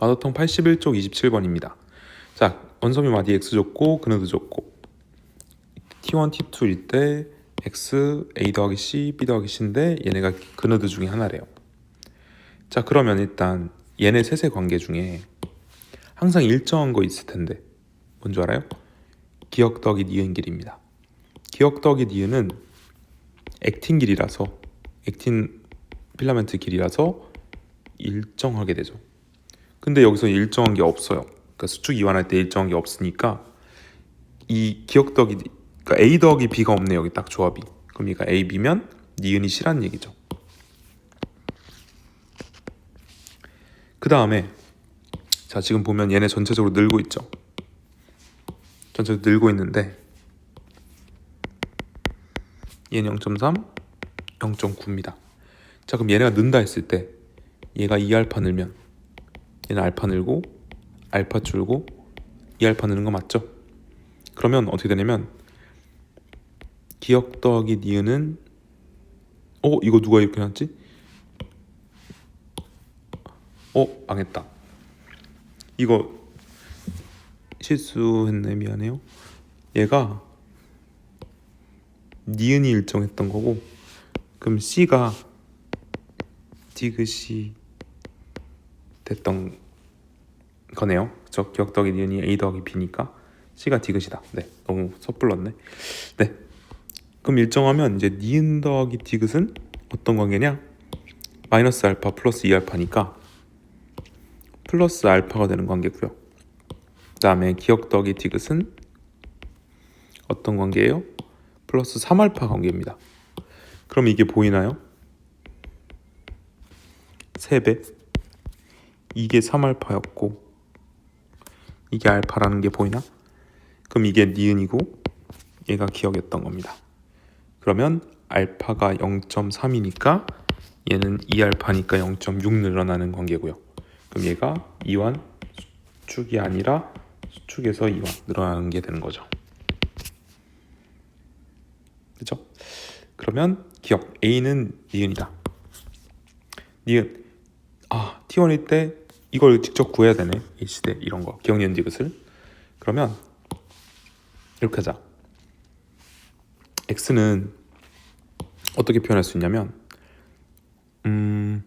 마더텅 81쪽 27번입니다. 자, 원섬유 마디 x 줬고 그누드 줬고 t1, t2일 때 x, a 더하기 c, b 더하기 c인데 얘네가 그누드 중에 하나래요. 자, 그러면 일단 얘네 셋의 관계 중에 항상 일정한 거 있을 텐데 뭔지 알아요? 기억 더하기 니은 길입니다. 기억 더하기 니은은 액틴 길이라서 액틴 필라멘트 길이라서 일정하게 되죠. 근데 여기서 일정한 게 없어요. 그러니까 수축 이완할 때 일정한 게 없으니까 이 기억 더하기 그러니까 A 더하기 B가 없네 여기 딱 조합이. 그럼 얘가 A, B면 니은이 C란 얘기죠. 그 다음에 자 지금 보면 얘네 전체적으로 늘고 있죠. 전체적으로 늘고 있는데 얘는 0.3, 0.9입니다. 자 그럼 얘네가 는다 했을 때 얘가 2알파 늘면 얘는 알파 늘고 알파 줄고 2알파 느는 거 맞죠? 그러면 어떻게 되냐면 기억 더하기 니은은 어 이거 누가 이렇게 놨지? 어 망했다. 이거 실수했네 미안해요. 얘가 니은이 일정했던 거고 그럼 C가 디귿이 됐던 거네요. 저 기억 더하기 니은이 A 더하기 B니까 C가 디귿이다. 네, 너무 섣불렀네. 네, 그럼 일정하면 이제 니은 더하기 디귿은 어떤 관계냐? 마이너스 알파 플러스 2알파니까 플러스 알파가 되는 관계고요. 그 다음에 기억 더하기 디귿은 어떤 관계예요? 플러스 3알파 관계입니다. 그럼 이게 보이나요? 3배 이게 3알파였고 이게 알파라는 게 보이나? 그럼 이게 니은이고 얘가 기억했던 겁니다. 그러면 알파가 0.3이니까 얘는 2알파니까 0.6 늘어나는 관계고요. 그럼 얘가 이완 수축이 아니라 수축에서 이완 늘어나는 게 되는 거죠. 그죠? 그러면 기억 A는 니은이다. 니은 아 T1일 때 이걸 직접 구해야 되네 이 시대 이런 거 기억 니은 디귿을 그러면 이렇게 하자. x는 어떻게 표현할 수 있냐면 음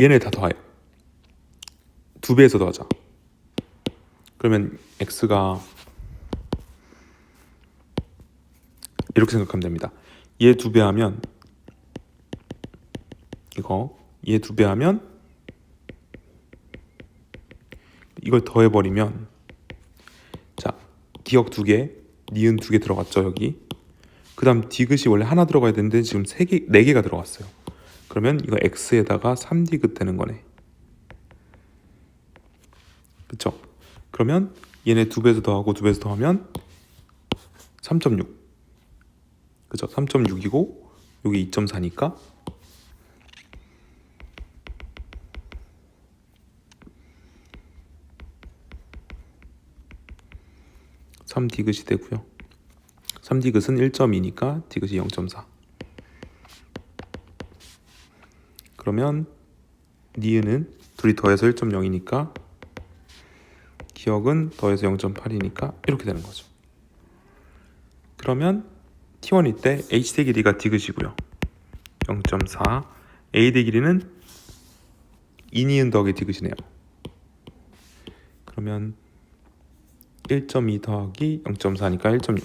얘네 다 더해 두 배에서 더하자. 그러면 x가 이렇게 생각하면 됩니다. 얘 두 배 하면 이거 얘 두 배 하면 이걸 더해 버리면 자 기억 두 개, 니은 두 개 들어갔죠 여기. 그 다음 디귿이 원래 하나 들어가야 되는데 지금 세 개, 네 개가 들어갔어요. 그러면 이거 x에다가 3디귿 되는 거네. 그쵸? 그러면 얘네 두 배에서 더하고 두 배에서 더하면 3.6. 그죠? 3.6이고 여기 2.4니까 3 디귿이 되고요. 3 디귿은 1.2니까 디귿이 0.4. 그러면 니은은 둘이 더해서 1.0이니까 기억은 더해서 0.8이니까 이렇게 되는 거죠. 그러면 T1일 때 H대 길이가 디귿이고요. 0.4 A대 길이는 2니은 더하기 디귿이네요. 그러면 1.2 더하기 0.4니까 1.6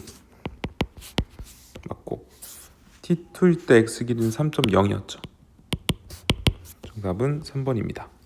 맞고 T2일 때 X 길이는 3.0이었죠. 정답은 3번입니다.